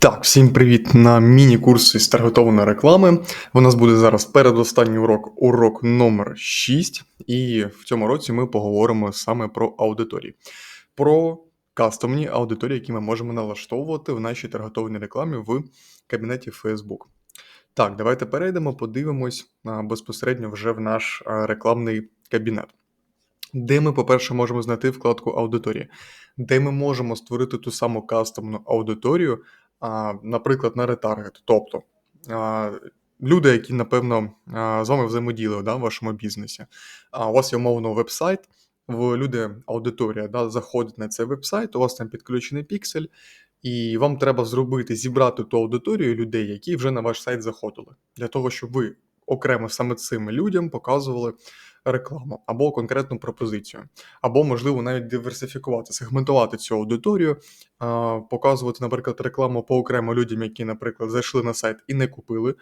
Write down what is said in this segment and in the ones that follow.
Так, всім привіт на міні-курсі з таргетованої реклами. У нас буде зараз передостанній урок, урок номер 6, і в цьому році ми поговоримо саме про аудиторії, про кастомні аудиторії, які ми можемо налаштовувати в нашій таргетованій рекламі в кабінеті Facebook. Так, давайте перейдемо, подивимось безпосередньо вже в наш рекламний кабінет. Де ми, по-перше, можемо знайти вкладку аудиторії, де ми можемо створити ту саму кастомну аудиторію, наприклад, на ретаргет. Тобто люди, які, напевно, з вами взаємодіяли да, в вашому бізнесі. У вас є умовно веб-сайт, люди, аудиторія да, заходить на цей веб-сайт, у вас там підключений піксель, і вам треба зробити, зібрати ту аудиторію людей, які вже на ваш сайт заходили, для того, щоб ви окремо саме цим людям показували рекламу або конкретну пропозицію, або, можливо, навіть диверсифікувати, сегментувати цю аудиторію, показувати, наприклад, рекламу по окремо людям, які, наприклад, зайшли на сайт і не купили,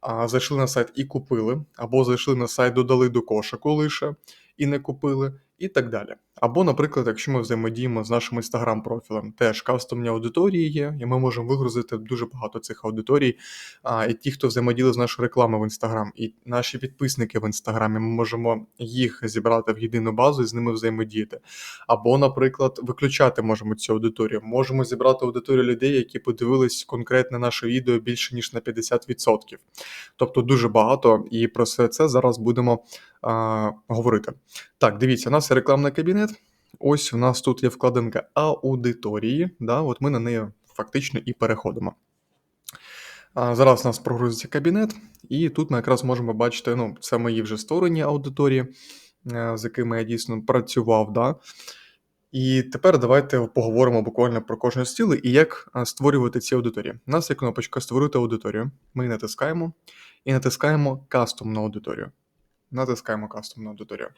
а зайшли на сайт і купили, або зайшли на сайт, додали до кошику лише і не купили і так далі. Або, наприклад, якщо ми взаємодіємо з нашим інстаграм-профілем, теж кастомні аудиторії є, і ми можемо вигрузити дуже багато цих аудиторій. А, І ті, хто взаємоділи з нашою рекламою в інстаграм, і наші підписники в інстаграмі, ми можемо їх зібрати в єдину базу і з ними взаємодіяти. Або, наприклад, виключати можемо цю аудиторію. Можемо зібрати аудиторію людей, які подивились конкретне наше відео більше ніж на 50%. Тобто дуже багато, і про все це зараз будемо а, говорити. Так, дивіться, у нас є рекламний кабінет. Ось у нас тут є вкладинка аудиторії. Да, От ми на неї фактично і переходимо. А, Зараз у нас прогрузиться кабінет, і тут ми якраз можемо бачити, ну, це мої вже створені аудиторії, е, з якими я дійсно працював. Да? І тепер давайте поговоримо буквально про кожну стіли і як створювати ці аудиторії. У нас є кнопочка Створити аудиторію. Ми натискаємо і натискаємо кастомну аудиторію натискаємо кастомну аудиторію.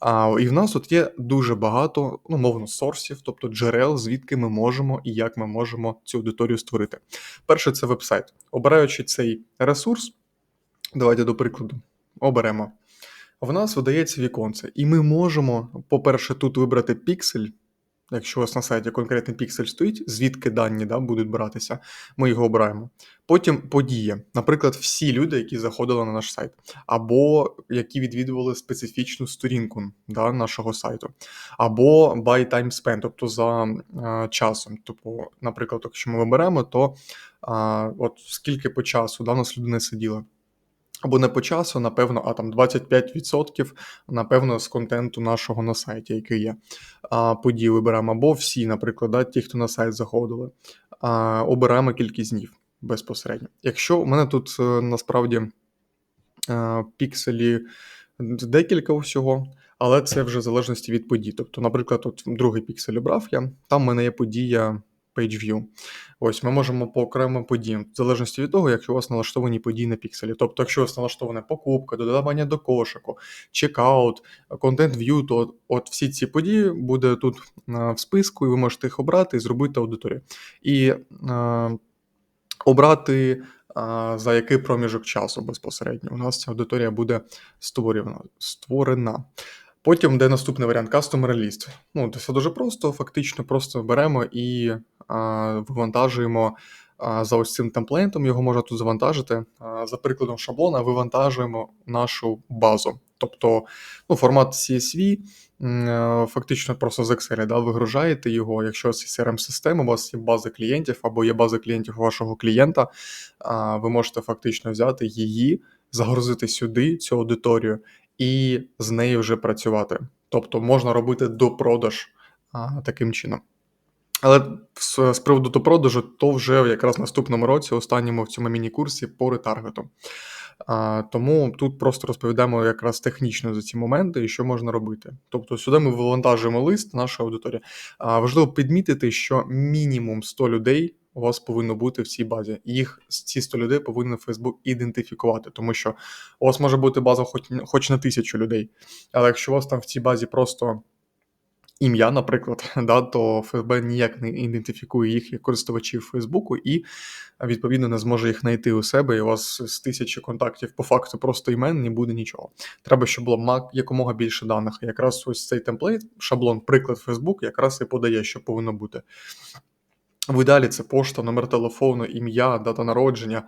А, І в нас тут є дуже багато, ну, мовно, сорсів, тобто джерел, звідки ми можемо і як ми можемо цю аудиторію створити. Перше, це веб-сайт. Обираючи цей ресурс, давайте до прикладу, оберемо. В нас видається віконце, і ми можемо, по-перше, тут вибрати піксель. Якщо у вас на сайті конкретний піксель стоїть, звідки дані да, будуть братися, ми його обираємо. Потім подія, наприклад, всі люди, які заходили на наш сайт, або які відвідували специфічну сторінку да, нашого сайту, або by time spent, тобто за а, часом. Тобто, наприклад, якщо ми виберемо, то а, от скільки по часу да, у нас людина сиділа. Або не по часу, напевно, а там 25%, напевно, з контенту нашого на сайті, який є. А, Події вибираємо, або всі, наприклад, да, ті, хто на сайт заходили. А, Обираємо кількість днів безпосередньо. Якщо у мене тут е, насправді а, пікселі декілька всього, але це вже в залежності від подій. Тобто, наприклад, от другий піксель обрав я, там в мене є подія PageView. Ось ми можемо по окремим подіям, в залежності від того, якщо у вас налаштовані події на пікселі. Тобто, якщо у вас налаштована покупка, додавання до кошику, чекаут, контент view, то от всі ці події буде тут в списку, і ви можете їх обрати і зробити аудиторію. І е, обрати. За який проміжок часу безпосередньо у нас ця аудиторія буде створена. створена. Потім де наступний варіант Customer List. Ну, це все дуже просто, фактично, просто беремо і вивантажуємо за ось цим темплейтом, його можна тут завантажити. За прикладом шаблона вивантажуємо нашу базу. Тобто ну, формат CSV, фактично просто з Excel да, вигружаєте його, якщо це CRM-система, у вас є база клієнтів або є база клієнтів вашого клієнта, ви можете фактично взяти її, загрузити сюди цю аудиторію і з нею вже працювати. Тобто можна робити допродаж таким чином. Але з, приводу до продажу, то вже якраз в наступному році, останньому в цьому міні-курсі по ретаргету. А, Тому тут просто розповідаємо якраз технічно за ці моменти і що можна робити. Тобто сюди ми вивантажуємо лист нашої аудиторії. А, Важливо підмітити, що мінімум 100 людей у вас повинно бути в цій базі. Їх ці 100 людей повинен Facebook ідентифікувати, тому що у вас може бути база хоч, хоч на тисячу людей. Але якщо у вас там в цій базі просто ім'я, наприклад, да, то ФСБ ніяк не ідентифікує їх як користувачів Фейсбуку і, відповідно, не зможе їх знайти у себе. І у вас з тисячі контактів по факту просто імен не буде нічого. Треба, щоб було якомога більше даних. Якраз ось цей темплейт, шаблон, приклад Facebook, якраз і подає, що повинно бути. В ідеалі це пошта, номер телефону, ім'я, дата народження,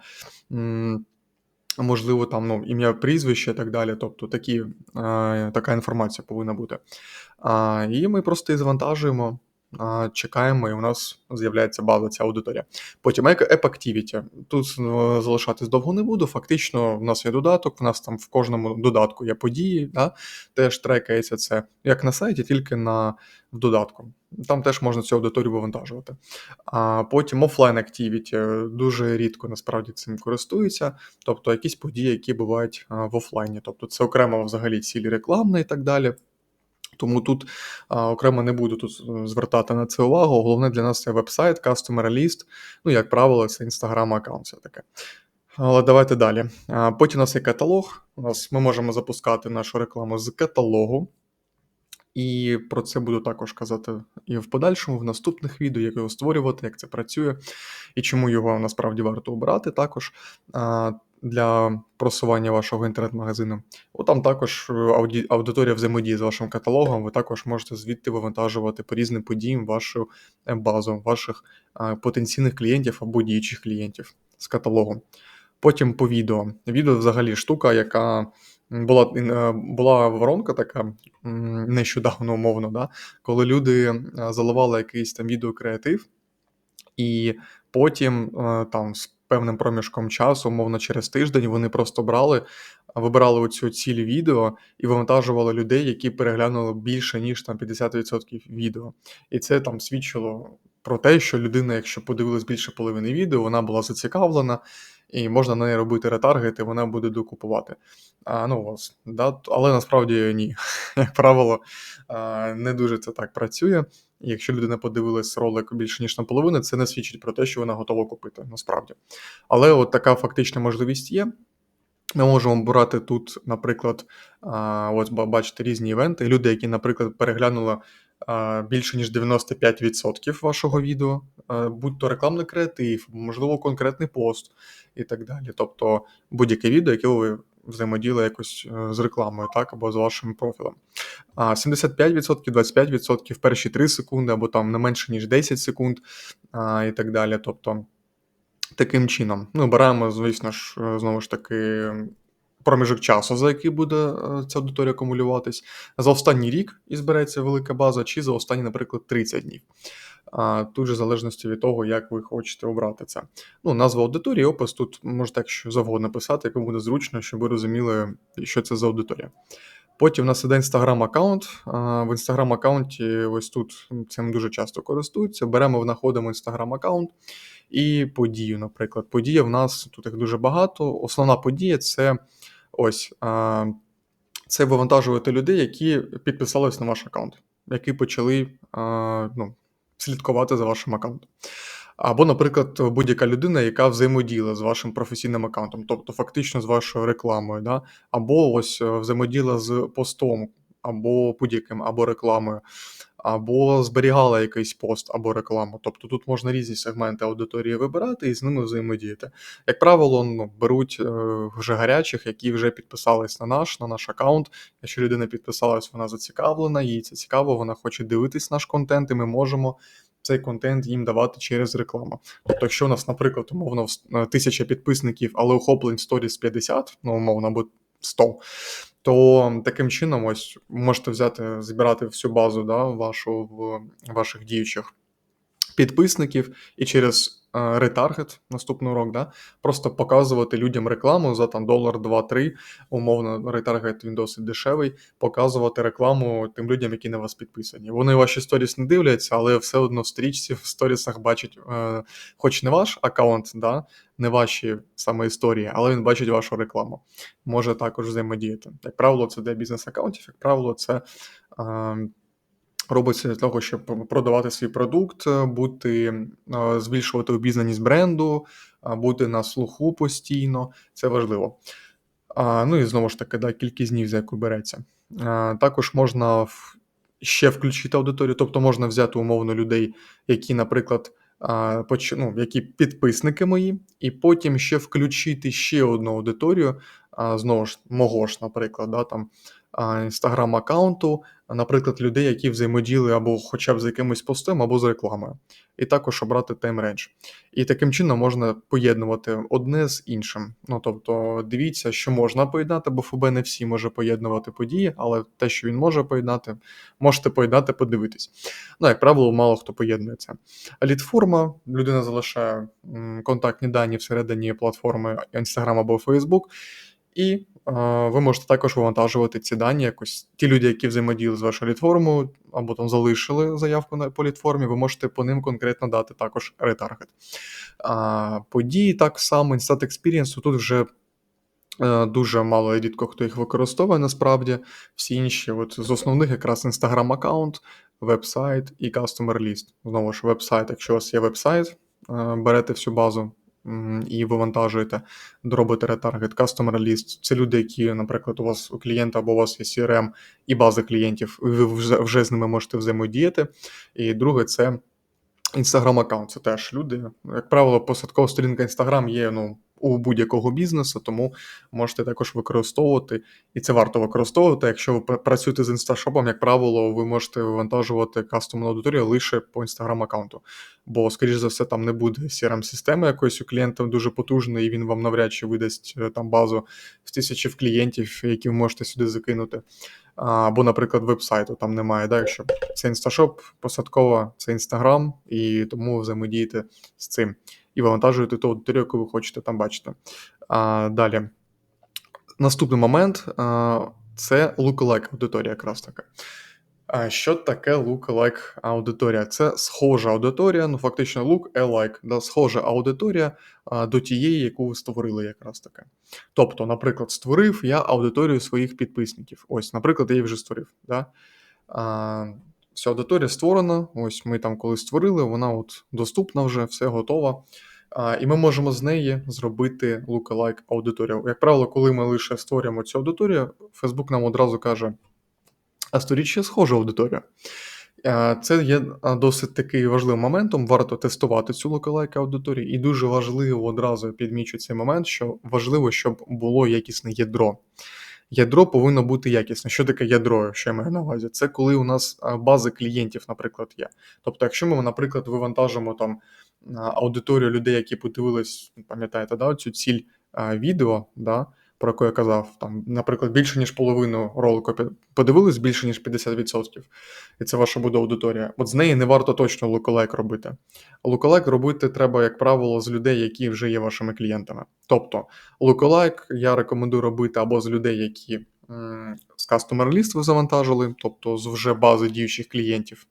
можливо, там, ну, ім'я, прізвище і так далі. Тобто такі, е, така інформація повинна бути. І ми просто завантажуємо, чекаємо, і у нас з'являється база ця аудиторія. Потім App Activity. Тут е, залишатись довго не буду. Фактично, в нас є додаток, в нас там в кожному додатку є події, да? теж трекається це як на сайті, тільки на в додатку. Там теж можна цю аудиторію вивантажувати. А потім офлайн Activity. Дуже рідко насправді цим користуються, тобто якісь події, які бувають в офлайні. Тобто це окремо взагалі цілі рекламні і так далі. Тому тут а, окремо не буду тут е, звертати на це увагу. Головне для нас це веб-сайт, Customer List, ну, як правило, це Instagram аккаунт все таке. Але давайте далі. А, Потім у нас є каталог. У нас Ми можемо запускати нашу рекламу з каталогу. І про це буду також казати і в подальшому, в наступних відео, як його створювати, як це працює, і чому його насправді варто обрати також для просування вашого інтернет-магазину. О, там також е, аудиторія взаємодії з вашим каталогом. Ви також можете звідти вивантажувати по різним подіям вашу е, базу, ваших а, потенційних клієнтів або діючих клієнтів з каталогу. Потім по відео. Відео взагалі штука, яка була е, була воронка така нещодавно умовно, да, коли люди е, заливали якийсь там відеокреатив, і потім е, там певним проміжком часу, умовно через тиждень, вони просто брали, вибирали оцю цілі відео і вивантажували людей, які переглянули більше ніж там 50% відео. І це там свідчило про те, що людина, якщо подивилась більше половини відео, вона була зацікавлена і можна на неї робити ретаргет, і вона буде докупувати. А, ну, ось, да? Але насправді ні. Як правило, не дуже це так працює. Якщо людина подивилась ролик більше ніж наполовину, це не свідчить про те, що вона готова купити, насправді. Але от така фактична можливість є. Ми можемо брати тут, наприклад, ось бачите різні івенти. Люди, які, наприклад, переглянули більше ніж 95% вашого відео, будь-то рекламний креатив, можливо, конкретний пост і так далі. Тобто будь-яке відео, яке ви взаємоділи якось е, з рекламою, так, або з вашим профілем. 75%, 25% перші 3 секунди, або там не менше, ніж 10 секунд і так далі. Тобто, таким чином. Ну, беремо, звісно ж, е, знову ж таки, проміжок часу, за який буде е, ця аудиторія акумулюватись, за останній рік і збереться велика база, чи за останні, наприклад, 30 днів. Тут же в залежності від того, як ви хочете обрати це. Ну, Назва аудиторії, опис тут можете так що завгодно писати, як вам буде зручно, щоб ви розуміли, що це за аудиторія. Потім у нас іде Instagram аккаунт. В Instagram аккаунті ось тут цим дуже часто користуються. Беремо, знаходимо Instagram аккаунт і подію, наприклад. Подія в нас тут їх дуже багато. Основна подія це ось це вивантажувати людей, які підписались на ваш аккаунт, які почали ну, слідкувати за вашим аккаунтом. Або, наприклад, будь-яка людина, яка взаємоділа з вашим професійним аккаунтом, тобто фактично з вашою рекламою, да? або ось е, взаємоділа з постом, або будь-яким, або рекламою, або зберігала якийсь пост або рекламу. Тобто тут можна різні сегменти аудиторії вибирати і з ними взаємодіяти. Як правило, ну, беруть е, вже гарячих, які вже підписались на наш, на наш аккаунт. Якщо людина підписалась, вона зацікавлена, їй це цікаво, вона хоче дивитись наш контент, і ми можемо. Цей контент їм давати через рекламу. Тобто, якщо у нас, наприклад, умовно е, тисяча підписників, але охоплень сторіс 50, ну умовно, або 100, то таким чином, ось можете взяти, збирати всю базу да, вашу в ваших діючих підписників і через ретаргет наступний урок, да, просто показувати людям рекламу за там долар, два-три, умовно, ретаргет він досить дешевий, показувати рекламу тим людям, які на вас підписані. Вони ваші сторіс не дивляться, але все одно в стрічці, в сторісах бачать, е, хоч не ваш аккаунт, да, не ваші саме історії, але він бачить вашу рекламу. Може також взаємодіяти. Як правило, це для бізнес-аккаунтів, як правило, це. Е, робиться для того, щоб продавати свій продукт, бути збільшувати обізнаність бренду, бути на слуху постійно. Це важливо. Ну і знову ж таки, да, кількість днів, за яку береться. Також можна ще включити аудиторію, тобто можна взяти умовно людей, які, наприклад, ну, які підписники мої, і потім ще включити ще одну аудиторію, знову ж, мого ж, наприклад, да, там, інстаграм-аккаунту, наприклад, людей, які взаємодіяли або хоча б з якимось постом, або з рекламою, і також обрати тайм-рейндж. І таким чином можна поєднувати одне з іншим. Ну, тобто, дивіться, що можна поєднати, бо ФБ не всі може поєднувати події, але те, що він може поєднати, можете поєднати, подивитись. Ну, як правило, мало хто поєднує це. Лідформа, людина залишає контактні дані всередині платформи Instagram або Facebook, і ви можете також вивантажувати ці дані якось. Ті люди, які взаємодіяли з вашою літформою, або там залишили заявку на по літформі, ви можете по ним конкретно дати також ретаргет. Події так само, Instat Experience, тут вже е, дуже мало рідко хто їх використовує насправді. Всі інші, от з основних якраз Instagram аккаунт, веб-сайт і Customer List. Знову ж, веб-сайт, якщо у вас є веб-сайт, е, берете всю базу і вивантажуєте, робите ретаргет, Customer List. Це люди, які, наприклад, у вас у клієнта або у вас є CRM і база клієнтів, ви вже, вже з ними можете взаємодіяти. І друге, це Instagram аккаунт. Це теж люди. Як правило, посадкова сторінка Instagram є ну, у будь-якого бізнесу, тому можете також використовувати, і це варто використовувати. Якщо ви працюєте з інсташопом, як правило, ви можете вивантажувати кастомну аудиторію лише по Instagram аккаунту. Бо, скоріш за все, там не буде CRM-системи якоїсь у клієнта дуже потужної, і він вам навряд чи видасть е, там базу з тисячі клієнтів, які ви можете сюди закинути. Або, наприклад, веб-сайту там немає. Да? Якщо це інсташоп, посадкова, це інстаграм, і тому взаємодієте з цим і вивантажуєте ту аудиторію, яку ви хочете там бачити. А, Далі. Наступний момент це lookalike аудиторія, якраз таки. А Що таке lookalike аудиторія? Це схожа аудиторія, ну фактично look alike, да, схожа аудиторія до тієї, яку ви створили якраз таке. Тобто, наприклад, створив я аудиторію своїх підписників. Ось, наприклад, я її вже створив. Да? А, Вся аудиторія створена. Ось ми там коли створили, вона от доступна вже, все готово. І ми можемо з неї зробити lookalike аудиторію. Як правило, коли ми лише створюємо цю аудиторію, Facebook нам одразу каже: а створіть ще схожу аудиторію. Це є досить такий важливим моментом. Варто тестувати цю lookalike аудиторію, і дуже важливо одразу підмічу цей момент, що важливо, щоб було якісне ядро. Ядро повинно бути якісне. Що таке ядро, що я маю на увазі? Це коли у нас бази клієнтів, наприклад, є. Тобто, якщо ми, наприклад, вивантажимо там аудиторію людей, які подивились, пам'ятаєте, да, цю ціль відео, да, про яку я казав, там, наприклад, більше ніж половину ролику подивились, більше ніж 50%, і це ваша буде аудиторія. От з неї не варто точно лукалайк робити. Лукалайк робити треба, як правило, з людей, які вже є вашими клієнтами. Тобто, лукалайк я рекомендую робити або з людей, які з List ви завантажили, тобто з вже бази діючих клієнтів.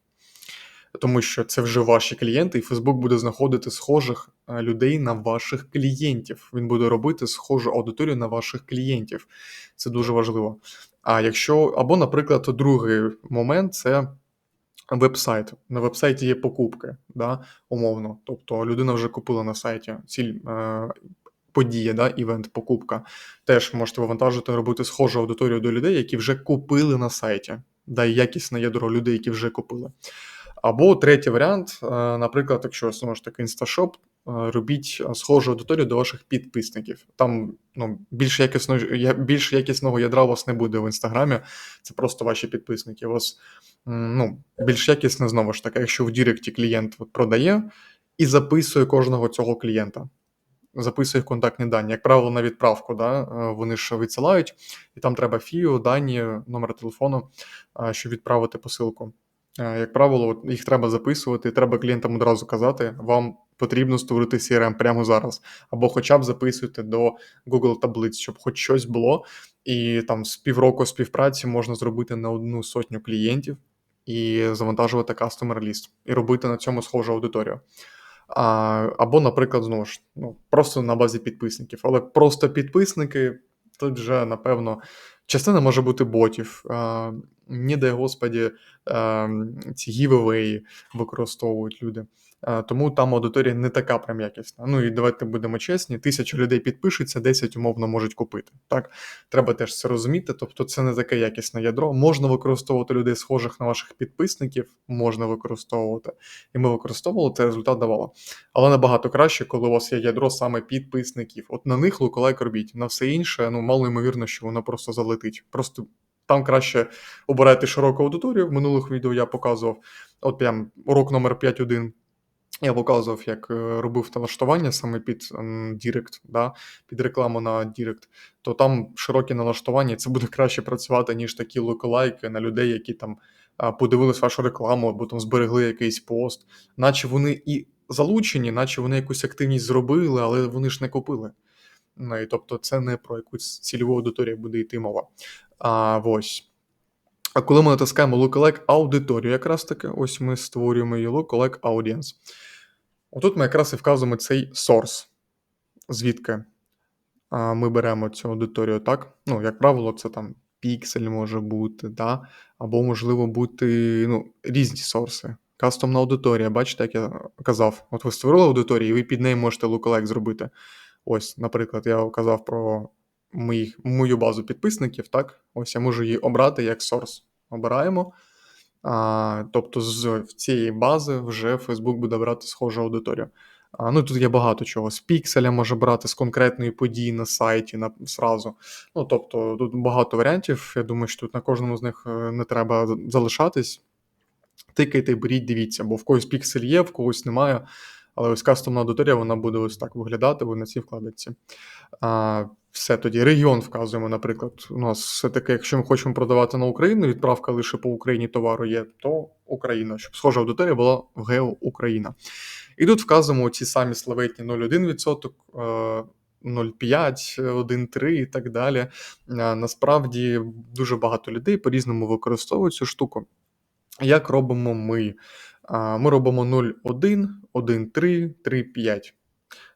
Тому що це вже ваші клієнти, і Facebook буде знаходити схожих е, людей на ваших клієнтів. Він буде робити схожу аудиторію на ваших клієнтів. Це дуже важливо. А якщо, або, наприклад, другий момент це веб-сайт. На веб-сайті є покупки, да, умовно. Тобто людина вже купила на сайті ціль. Е, Подія, да, івент, покупка. Теж можете вивантажити, робити схожу аудиторію до людей, які вже купили на сайті. Да, якісне ядро людей, які вже купили. Або третій варіант, е, наприклад, якщо знову ж таки інсташоп, е, робіть е, схожу аудиторію до ваших підписників. Там ну, більш, якісного, більш якісного ядра у вас не буде в інстаграмі, це просто ваші підписники. У вас ну, більш якісне, знову ж таки, якщо в Діректі клієнт от продає і записує кожного цього клієнта. Записує контактні дані. Як правило, на відправку, да, вони ж відсилають, і там треба фіо, дані, номер телефону, щоб відправити посилку. Як правило, їх треба записувати, треба клієнтам одразу казати, вам потрібно створити CRM прямо зараз. Або хоча б записуйте до Google таблиць, щоб хоч щось було. І там з півроку співпраці можна зробити на одну сотню клієнтів і завантажувати customer list, і робити на цьому схожу аудиторію. А, або, наприклад, знову ж, ну, просто на базі підписників. Але просто підписники тут вже, напевно, частина може бути ботів. Не дай Господі, а, ці гівевеї використовують люди. А, тому там аудиторія не така прям якісна. Ну і давайте будемо чесні: тисяча людей підпишеться, 10 умовно можуть купити. Так, треба теж це розуміти. Тобто, це не таке якісне ядро. Можна використовувати людей, схожих на ваших підписників, можна використовувати. І ми використовували, це результат давало. Але набагато краще, коли у вас є ядро саме підписників. От на них лукалайк робіть. На все інше, ну мало ймовірно, що воно просто залетить. Просто там краще обирайте широку аудиторію. В минулих відео я показував, от прям урок номер 5.1. Я показував, як е, робив налаштування саме під Дірект, да, під рекламу на Дірект, то там широкі налаштування, це буде краще працювати, ніж такі локалайки на людей, які там подивились вашу рекламу або там зберегли якийсь пост, наче вони і залучені, наче вони якусь активність зробили, але вони ж не купили. Ну, і Тобто це не про якусь цільову аудиторію буде йти мова. А, ось. А коли ми натискаємо Lookalike аудиторію, якраз таки, ось ми створюємо її Lookalike Audience. Отут ми якраз і вказуємо цей source, звідки ми беремо цю аудиторію, так? Ну, як правило, це там піксель може бути, да? або, можливо, бути ну, різні сорси. Кастомна аудиторія, бачите, як я казав, от ви створили аудиторію, і ви під нею можете lookalike зробити. Ось, наприклад, я казав про моїх, мою базу підписників, так? Ось я можу її обрати як source. Обираємо. А, Тобто з цієї бази вже Facebook буде брати схожу аудиторію. А, Ну тут є багато чого. З пікселя може брати з конкретної події на сайті на сразу. Ну тобто тут багато варіантів. Я думаю, що тут на кожному з них е, не треба залишатись. Тикайте, беріть, дивіться, бо в когось піксель є, в когось немає. Але ось кастомна аудиторія вона буде ось так виглядати ви на цій. А, Все тоді регіон вказуємо, наприклад. У нас все-таки, якщо ми хочемо продавати на Україну, відправка лише по Україні товару є, то Україна, щоб схожа аудиторія була в Гео Україна. І тут вказуємо ці самі славетні 0,1%. 0,5, 1,3 і так далі. Насправді дуже багато людей по-різному використовують цю штуку. Як робимо ми? Ми робимо 0,1, 1,3, 3,5.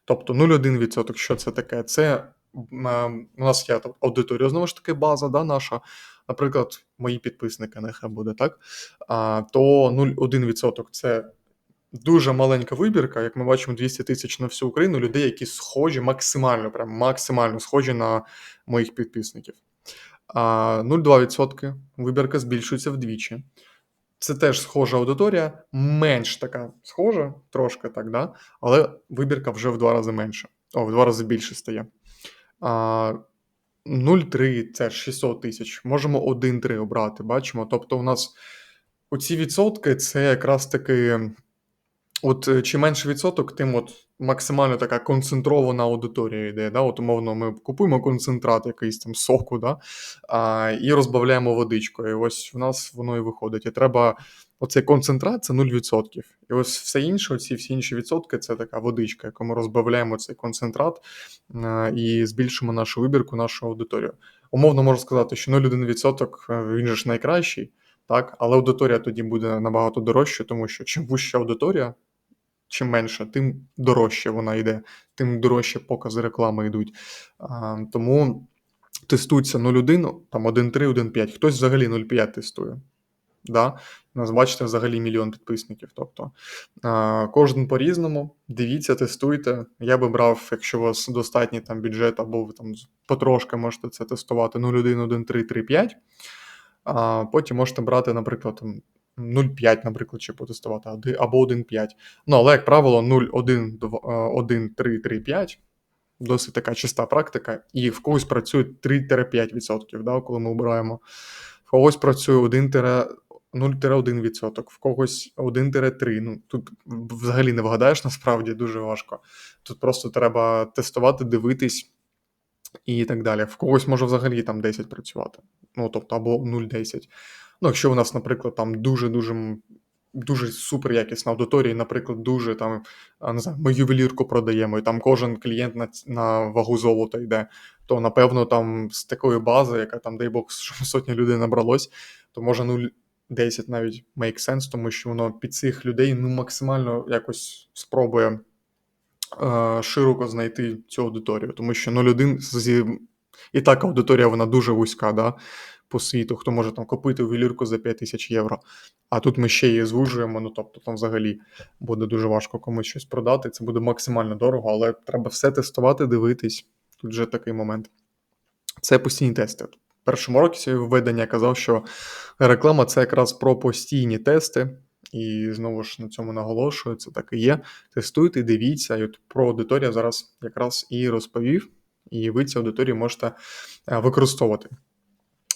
Тобто 0,1%. Що це таке? Це у нас є аудиторія, знову ж таки, база да, наша. Наприклад, мої підписники, нехай буде так. То 0,1% це дуже маленька вибірка. Як ми бачимо, 200 тисяч на всю Україну людей, які схожі, максимально, прям максимально схожі на моїх підписників. 0,2% вибірка збільшується вдвічі. Це теж схожа аудиторія, менш така схожа, трошки так, да? але вибірка вже в два рази менша. О, в два рази більше стає. 0,3 це 600 тисяч. Можемо 1,3 обрати, бачимо. Тобто, у нас оці відсотки це якраз таки От е, чим менше відсоток, тим от максимально така концентрована аудиторія йде. Да? От, умовно, ми купуємо концентрат якийсь там соку, да? а, і розбавляємо водичкою. І ось в нас воно і виходить. І треба оцей концентрат це 0%. І ось все інше, оці всі інші відсотки це така водичка, яку ми розбавляємо цей концентрат а, і збільшимо нашу вибірку, нашу аудиторію. Умовно можу сказати, що 0,1% е, він же ж найкращий. Так, але аудиторія тоді буде набагато дорожча, тому що чим вища аудиторія, чим менше, тим дорожче вона йде, тим дорожче покази реклами йдуть. А, Тому тестується 0,1, там 1,3, 1,5. Хтось взагалі 0,5 тестує. Да? Нас, бачите, взагалі мільйон підписників. Тобто а, кожен по-різному. Дивіться, тестуйте. Я би брав, якщо у вас достатній там бюджет, або ви там потрошки можете це тестувати 0,1, 1,3, 3,5. А потім можете брати, наприклад, 0,5, наприклад, чи потестувати, або 1,5. Ну, але, як правило, 0,1-3-3-5 досить така чиста практика, і в когось працює 3-5%, да, коли ми обираємо. В когось працює 0-1%, в когось 1-3. Ну, Тут взагалі не вгадаєш, насправді дуже важко. Тут просто треба тестувати, дивитись і так далі. В когось може взагалі там 10 працювати. Ну, тобто, або 0,10. Ну, якщо у нас, наприклад, там дуже-дуже дуже супер якісна аудиторія, наприклад, дуже там не знаю, ми ювелірку продаємо, і там кожен клієнт на на вагу золота йде, то напевно там з такої бази, яка там, дай Бог, сотні людей набралось, то може 0,10 навіть make sense, тому що воно під цих людей ну максимально якось спробує е, широко знайти цю аудиторію, тому що 0,1 зі. І так аудиторія вона дуже вузька. да, по світу, хто може там купити ювелірку за 5 тисяч євро. А тут ми ще її звужуємо. Ну тобто там взагалі буде дуже важко комусь щось продати. Це буде максимально дорого, але треба все тестувати, дивитись. Тут вже такий момент. Це постійні тести. В першому році введення казав, що реклама це якраз про постійні тести. І знову ж на цьому наголошую, це так і є. Тестуйте, дивіться, і от про аудиторію зараз якраз і розповів, і ви цю аудиторію можете е, використовувати.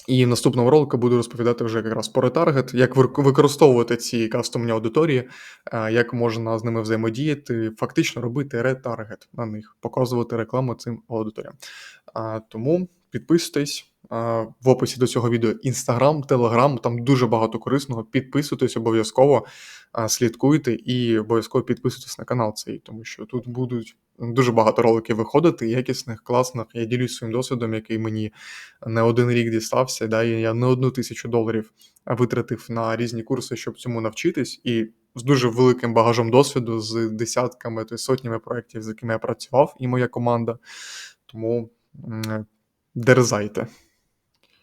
І в наступному ролику буду розповідати вже якраз про ретаргет, як використовувати ці кастомні аудиторії, е, як можна з ними взаємодіяти, фактично робити ретаргет на них, показувати рекламу цим аудиторіям. Тому підписуйтесь. В описі до цього відео Інстаграм, Телеграм, там дуже багато корисного. Підписуйтесь обов'язково, слідкуйте і обов'язково підписуйтесь на канал цей, тому що тут будуть дуже багато роликів виходити, якісних, класних. Я ділюсь своїм досвідом, який мені не один рік дістався. Да, і я не одну тисячу доларів витратив на різні курси, щоб цьому навчитись, і з дуже великим багажом досвіду, з десятками то сотнями проєктів, з якими я працював, і моя команда. Тому дерзайте.